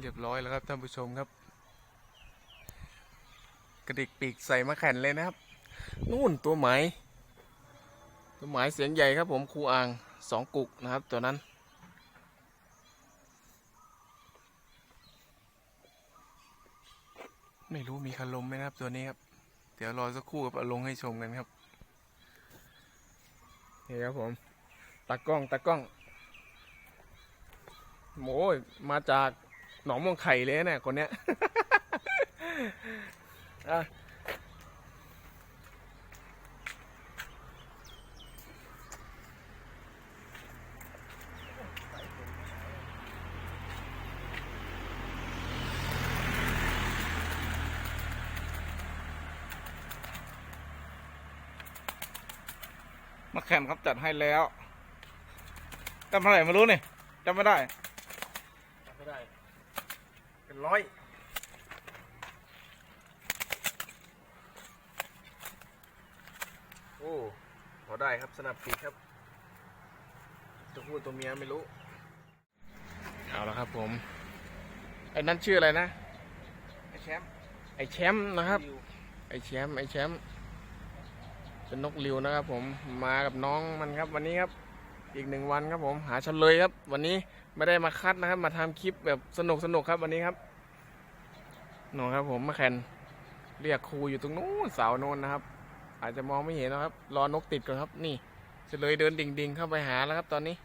เรียบร้อยแล้วครับท่านผู้ชมครับ กระดิกปีกใส่มาแข่นเลยนะครับ นู่นตัวไหมตัวไหมเสียงใหญ่ครับผมครูอ่างสองกุกนะครับตัวนั้นไม่รู้มีคารมไหมนะครับตัวนี้ครับ เดี๋ยวรอสักครู่ครับอลงให้ชมกันครับ นี่ครับผม ตากล้องตากล้อง โอ้ยมาจากหนองม่วงไข่เลยนะเนี่ยคนเนี้ยมาแข่งครับจัดให้แล้วจำเท่าไหร่ไม่รู้นี่จำไม่ได้ เป็นร้อยโอ้พอได้ครับสนับปีกครับตัวผู้ตัวเมียไม่รู้ เอาแล้วครับผม ไอ้นั่นชื่ออะไรนะ ไอ้แชมป์ไอ้แชมป์นะครับวิวไอ้แชมป์ไอ้แชมป์เป็นนกริวนะครับผมมากับน้องมันครับวันนี้ครับ อีกหนึ่งวันครับผมหาเฉลยครับ วันนี้ไม่ได้มาคัดนะครับ มาทำคลิปแบบสนุกสนุกครับวันนี้ครับ หนูครับผมมาแข่นเรียกครูอยู่ตรงนู้นเสาโน้นนะครับ อาจจะมองไม่เห็นนะครับ รอนกติดก่อนครับ นี่จะเลยเดินดิ่งๆ เข้าไปหาแล้วครับ ตอนนี้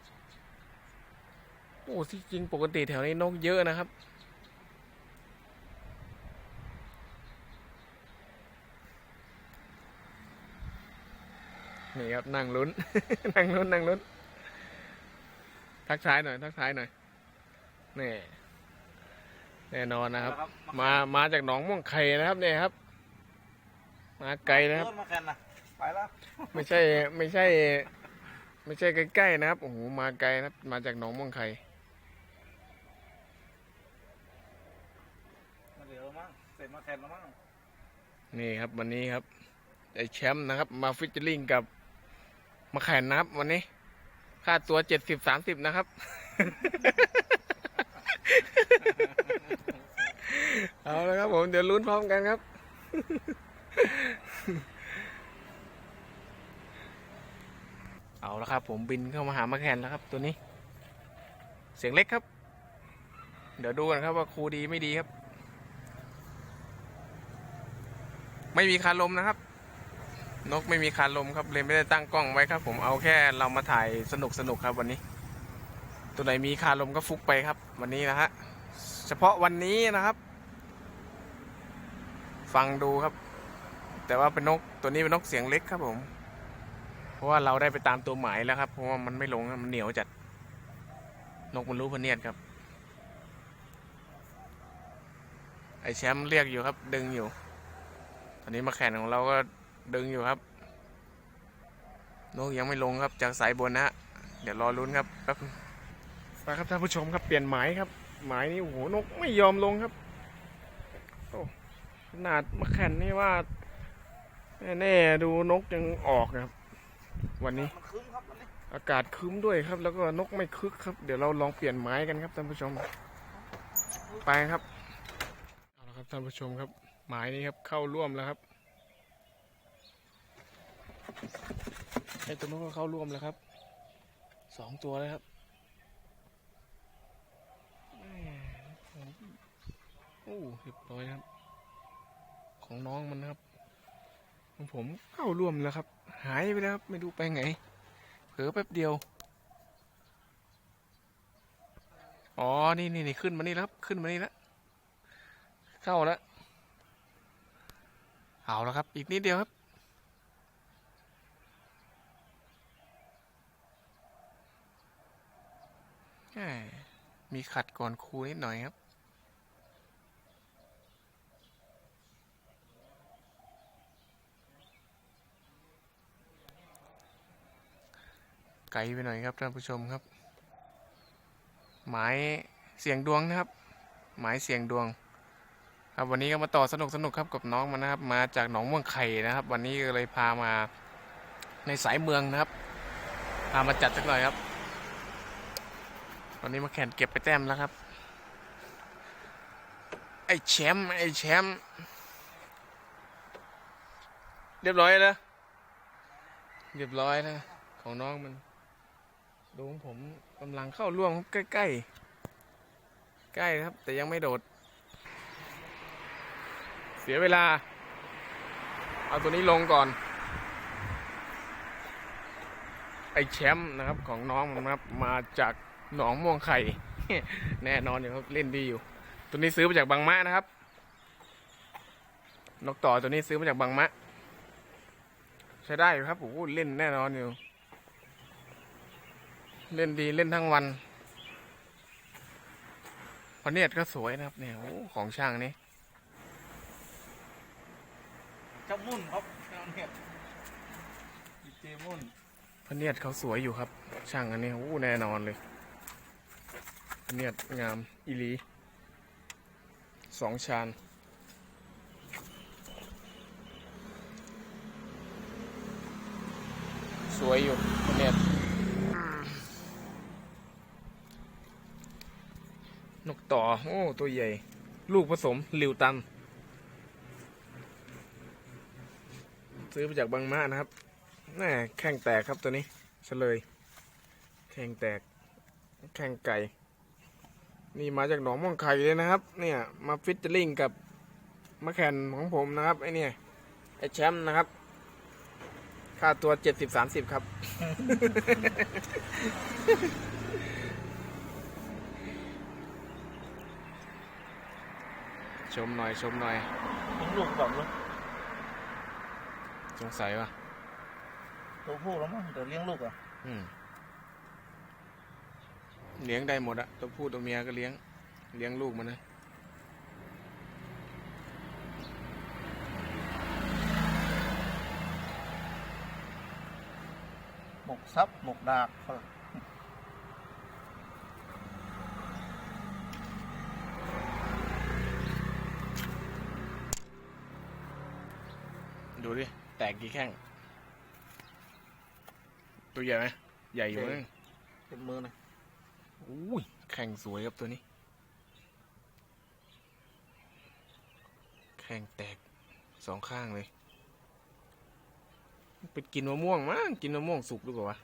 โอ้ที่จริงปกติแถวนี้นกเยอะนะครับนี่ครับนั่งลุ้น นั่งลุ้นนั่งลุ้น ทักทายหน่อย ทักทายหน่อยนี่ แน่นอนนะครับแล้วมามาจากหนองม่วงไข่นะครับเนี่ยครับ มาไกลนะครับเริ่มมาแข่งนะไปแล้วไม่ใช่ไม่ใช่ ไม่ใช่ใกล้ๆนะครับโอ้โหมาไกลนะครับ มาจากหนองม่วงไข่มาเดี๋ยวมั้งเสร็จมาแข่งแล้วมั้งนี่ครับวันนี้ครับไอแชมป์นะครับ มาฟิชเจอริงกับมาแข่งนะครับวันนี้ ค่าตัวเจ็ดสิบสามสิบนะครับ เอาละครับผมเดี๋ยวลุ้นพร้อมกันครับ เอาละครับ ผมบินเข้ามาหามาแข่นแล้วครับ ตัวนี้ เสียงเล็กครับ เดี๋ยวดูกันครับว่าครูดีไม่ดีครับ ไม่มีคาลมนะครับ นกไม่มีคาลมครับเลยไม่ได้ตั้งกล้องไว้ครับ ผมเอาแค่เรามาถ่ายสนุกสนุกครับวันนี้ ตัวไหนมีคาลมก็ฟุกไปครับ วันนี้นะฮะ เฉพาะวันนี้นะครับ ฟังดูครับ แต่ว่าเป็นนกตัวนี้เป็นนกเสียงเล็กครับผม เพราะว่าเราได้ไปตามตัวหมายแล้วครับเพราะว่ามันไม่ลงมันเหนียวจัดนกมันรู้พเนียดครับ ไอแชมป์เรียกอยู่ครับ ดึงอยู่ ตอนนี้มาแข่งของเราก็ดึงอยู่ครับนกยังไม่ลงครับจากสายบนนะฮะเดี๋ยวรอลุ้นครับแป๊บไปครับท่านผู้ชมครับเปลี่ยนหมายครับ หมายนี้โอ้โหนกไม่ยอมลงครับโอ้ขนาดมาแข่งนี่ว่า แน่ๆดูนกยังออกนะครับ วันนี้ อากาศครึ้มด้วยครับ แล้วก็นกไม่คึกครับ เดี๋ยวเราลองเปลี่ยนไม้กันครับท่านผู้ชม ไปครับเอาละครับท่านผู้ชมครับหมายนี้ครับเข้าร่วมแล้วครับไอ้ตัวนู้นก็เข้าร่วมแล้วครับสองตัวแล้วครับแหม่โอ้เรียบร้อยครับ ของน้องมันนะครับของผมเข้าร่วมแล้วครับ หายไปแล้วครับไม่รู้ไปไหนเผลอแป๊บเดียว อ๋อ นี่นี่นี่ขึ้นมานี่แล้วครับ ขึ้นมานี่แล้วเข้าแล้วเอาแล้วครับ อีกนิดเดียวครับม่มีขัดก่อนครูนิดหน่อยครับ ไกลไปหน่อยครับท่านผู้ชมครับ หมายเสียงดวงนะครับ หมายเสียงดวง ครับวันนี้ก็มาต่อสนุกสนุกครับกับน้องมันนะครับ มาจากหนองม่วงไข่นะครับ วันนี้ก็เลยพามาในสายเมืองนะครับ พามาจัดสักหน่อยครับ ตอนนี้มาแข่งเก็บไปแต้มแล้วครับ ไอ้แชมป์ไอ้แชมป์เรียบร้อยแล้วเรียบร้อยแล้วของน้องมัน ดูของผมกำลังเข้าร่วงใกล้ใกล้ๆใกล้ครับ แต่ยังไม่โดด เสียเวลา เอาตัวนี้ลงก่อน ไอแชมป์นะครับของน้องมันะครับมาจากหนองม่วงไข่ แน่นอนอยู่ครับเล่นดีอยู่ ตัวนี้ซื้อมาจากบางมะนะครับ นกต่อตัวนี้ซื้อมาจากบางมะ ใช้ได้อยู่ครับโอ้โหเล่นแน่นอนอยู่ เล่นดีเล่นทั้งวันพระเนียดก็สวยนะครับ เนี่ยโอ้โหของช่างนี้เจ้ามุ่นครับเจ้าเนี่ยดีเจมุ่นพระเนียดเขาสวยอยู่ครับ ช่างอันนี้โอ้โหแน่นอนเลยพระเนียดงามอีหลีสองชานสวยอยู่พระเนียดนก ต่อ โอ้ ตัวใหญ่ ลูกผสมลิวตัน ซื้อมาจากบางมานะครับแน่แข้งแตกครับตัวนี้เฉลย แข้งแตก แข้งไก่ นี่มาจากหนองม่วงไข่เลยนะครับ เนี่ย มาฟิชเจอริงกับมะแคนของผมนะครับไอเนี่ยไอแชมป์นะครับ ค่าตัวเจ็ดสิบสามสิบครับ ชมหน่อยชมหน่อยทิ้งลูกก่อนลูกสงสัยว่ะตัวผู้แล้วมั้งเดี๋ยวเลี้ยงลูกอะอืมเลี้ยงได้หมดอะตัวผู้ตัวเมียก็เลี้ยง เลี้ยงลูกมันนะหมกซับหมกดาก ดูดิ แตกกี่แข้ง ตัวใหญ่ไหม ใหญ่อยู่นะเป็นมือหน่อยอุ้ย แข้งสวยครับตัวนี้ แข้งแตกสองข้างเลย เป็นกินมะม่วงมั้ง กินมะม่วงสุกหรือเปล่าวะ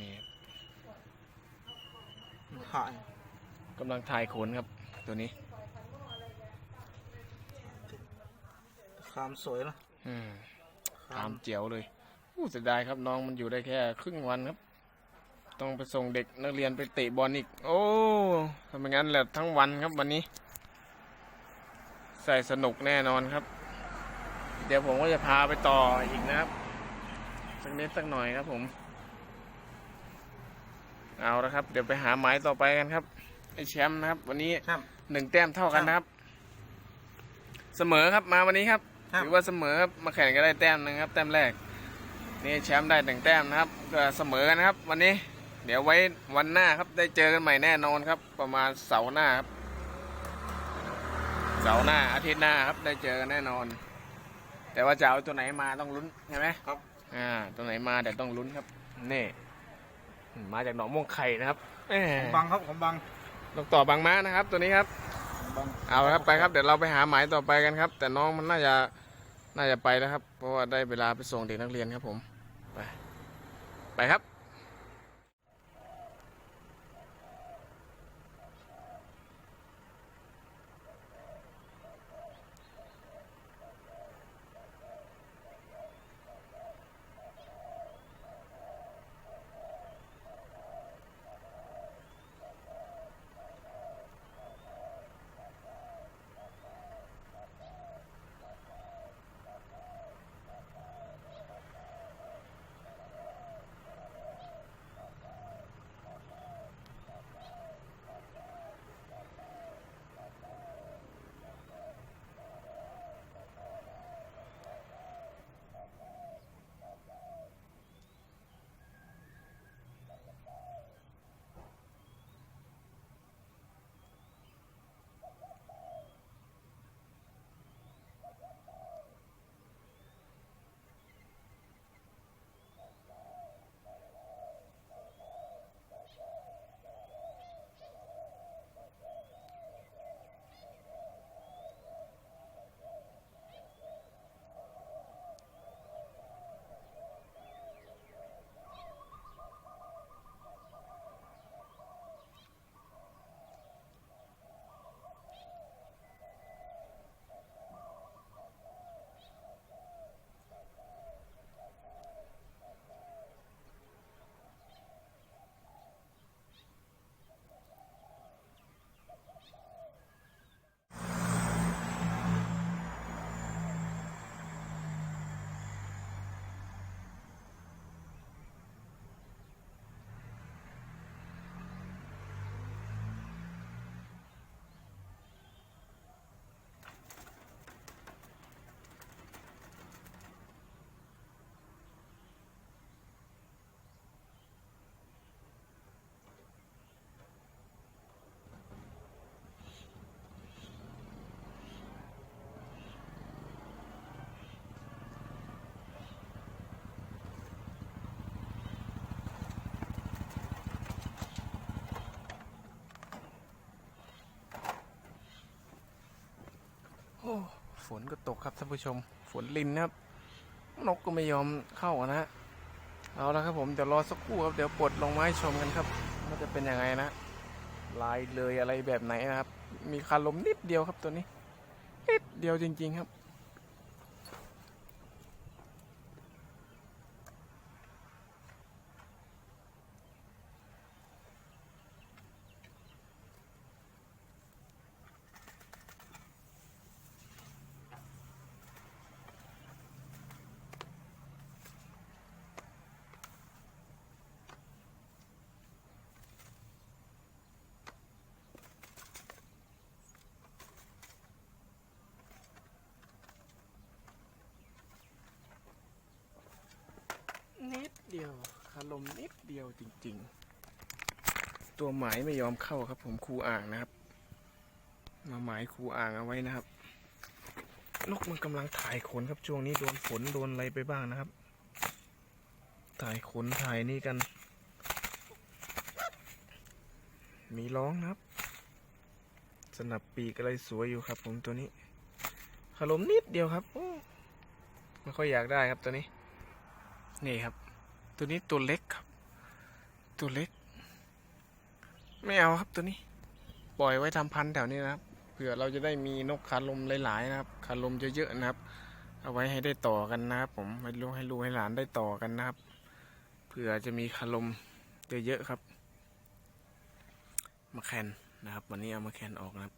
นี่ครับถ่ายกำลังถ่ายขนครับ ตัวนี้ ความสวยนะอืมตามเจียวเลยอู้เสียดายครับน้องมันอยู่ได้แค่ครึ่งวันครับ ต้องไปส่งเด็กนักเรียนไปเตะบอลอีก โอ้ทำไมงั้นแหละทั้งวันครับวันนี้ ใส่สนุกแน่นอนครับ เดี๋ยวผมก็จะพาไปต่ออีกนะครับสักนิดสักหน่อยครับผม เอาละครับ เดี๋ยวไปหาหมายต่อไปกันครับไอแชมป์นะครับ วันนี้ครับ หนึ่งแต้มเท่ากันนะครับ เสมอครับมาวันนี้ครับครับ ถือว่าเสมอครับมาแข่งก็ได้แต้มหนึงครับ แต้มแรก นี่แชมป์ได้หนึ่งแต้มนะครับก็เสมอกันนะครับ วันนี้ เดี๋ยวไว้วันหน้าครับได้เจอกันใหม่แน่นอนครับ ประมาณเสาร์หน้าครับ เสาร์หน้าอาทิตย์หน้าครับได้เจอกันแน่นอน แต่ว่าจะเอาตัวไหนมาต้องลุ้นใช่ไหม ครับอ่าตัวไหนมาเดี๋ยวต้องลุ้นครับ นี่ มาจากหนองม่วงไข่นะครับแหม่ผมบังครับผมบัง นกต่อบางม้านะครับ ตัวนี้ครับเอาละครับไปครับเดี๋ยวเราไปหาหมายต่อไปกันครับ แต่น้องมันน่าจะน่าจะไปแล้วครับ เพราะว่าได้เวลาไปส่งเด็กนักเรียนครับผมไปไปครับ ฝนก็ตกครับท่านผู้ชม ฝนลินนะครับ นกก็ไม่ยอมเข้าอะนะเอาละครับผมเดี๋ยวรอสักครู่ครับเดี๋ยวปลดลงไม้ชมกันครับว่าจะเป็นยังไงนะลายเลยอะไรแบบไหนนะครับ มีคาลมนิดเดียวครับตัวนี้นิดเดียวจริง ๆ ครับ นิดเดียวคาลมนิดเดียวจริง ๆ ตัวหมายไม่ยอมเข้าครับ ผมครูอ่างนะครับ มาหมายครูอ่างเอาไว้นะครับ นกมันกำลังถ่ายขนครับช่วงนี้โดนฝนโดนอะไรไปบ้างนะครับ ถ่ายขนถ่ายนี่กัน มีร้องนะครับ สนับปีกอะไรสวยอยู่ครับ ผมตัวนี้ขลมนิดเดียวครับไม่ค่อยอยากได้ครับตัวนี้ นี่ครับ ตัวนี้ตัวเล็กครับ ตัวเล็ก ไม่เอาครับตัวนี้ ปล่อยไว้ทำพันธุ์แถวนี้นะครับเผื่อเราจะได้มีนกคาลมหลาย ๆ นะครับคาลมเยอะๆนะครับ เอาไว้ให้ได้ต่อกันนะครับ ผมให้ลูกให้ลูกให้หลานได้ต่อกันนะครับเผื่อจะมีคาลมเยอะๆครับ มาแคนนะครับ วันนี้เอามาแคนออกนะครับ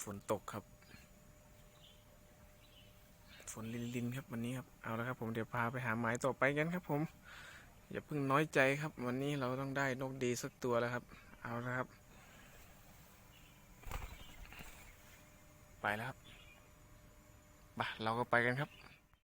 ฝนตกครับ นลินลินๆครับวันนี้ครับเอาละครับผมเดี๋ยวพาไปหาหมายต่อไปกันครับ ผม อย่าเพิ่งน้อยใจครับ วันนี้เราต้องได้นกดีสักตัวแล้วครับ เอาละครับ ไปแล้วครับไปเราก็ไปกันครับ